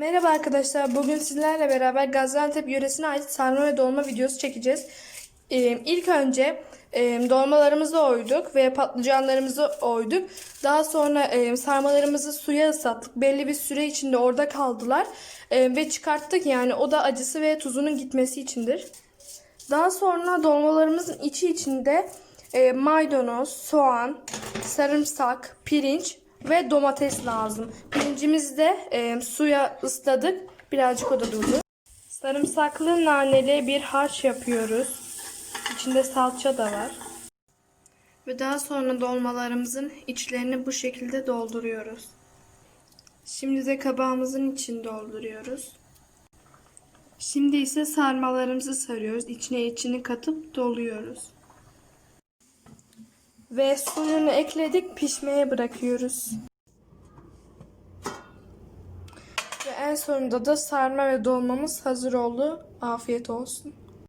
Merhaba arkadaşlar. Bugün sizlerle beraber Gaziantep yöresine ait sarma ve dolma videosu çekeceğiz. Ee, ilk önce e, dolmalarımızı oyduk ve patlıcanlarımızı oyduk. Daha sonra e, sarmalarımızı suya ıslattık. Belli bir süre içinde orada kaldılar E, ve çıkarttık. Yani o da acısı ve tuzunun gitmesi içindir. Daha sonra dolmalarımızın içi içinde maydanoz, soğan, sarımsak, pirinç ve domates lazım. Pirincimizi de e, suya ısladık. Birazcık o da durdu. Sarımsaklı naneli bir harç yapıyoruz. İçinde salça da var. Ve daha sonra dolmalarımızın içlerini bu şekilde dolduruyoruz. Şimdi de kabağımızın içini dolduruyoruz. Şimdi ise sarmalarımızı sarıyoruz. İçine içini katıp doluyoruz. Ve suyunu ekledik pişmeye bırakıyoruz. Ve en sonunda da sarma ve dolmamız hazır oldu. Afiyet olsun.